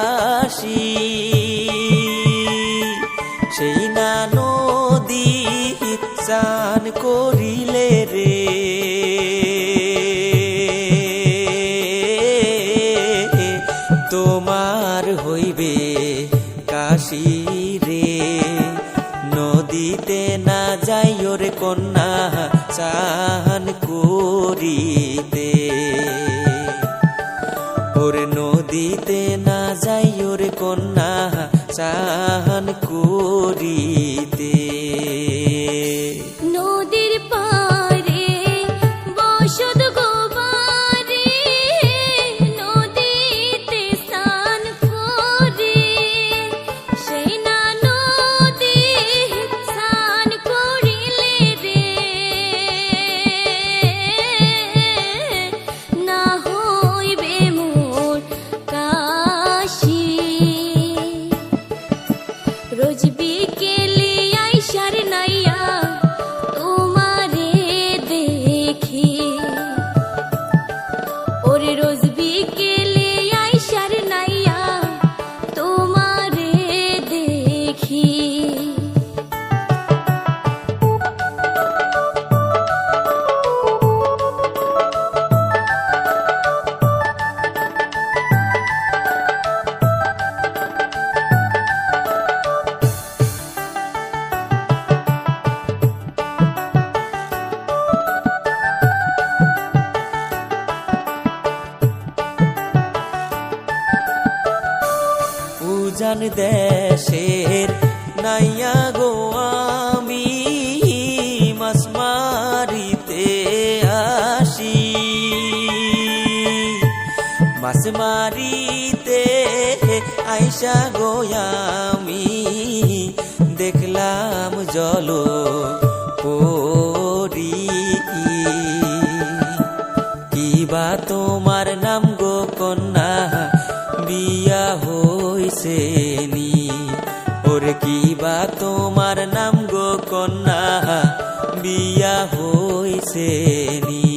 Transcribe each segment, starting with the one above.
ভালোবাসি। সেই না নদী চান করিলে রে। তোমার হইবে জান দেশের নাইয়া গো আমি মাসমারিতে আসি। মাসমারিতে আইসা গো আমি দেখলাম জল পরি কি বাতো হইছেনি ওর কিবা তোমার নাম গো কন্যা? বিয়া হইছেনি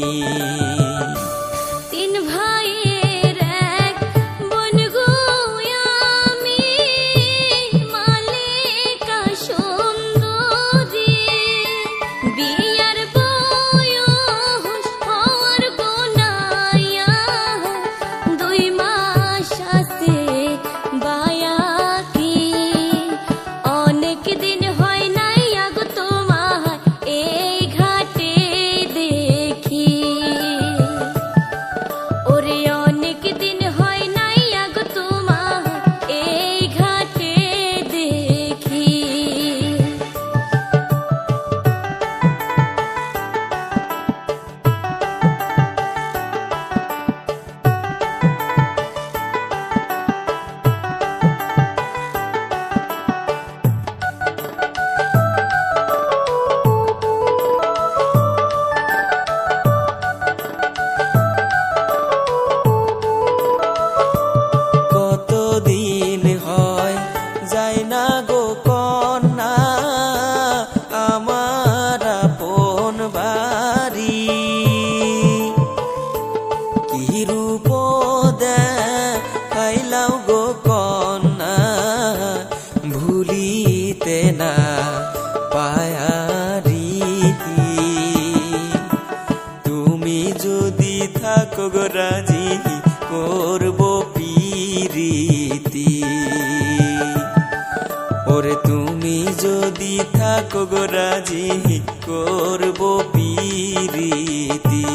তুমি যদি থাকো গো রাজি করব পিরিতি।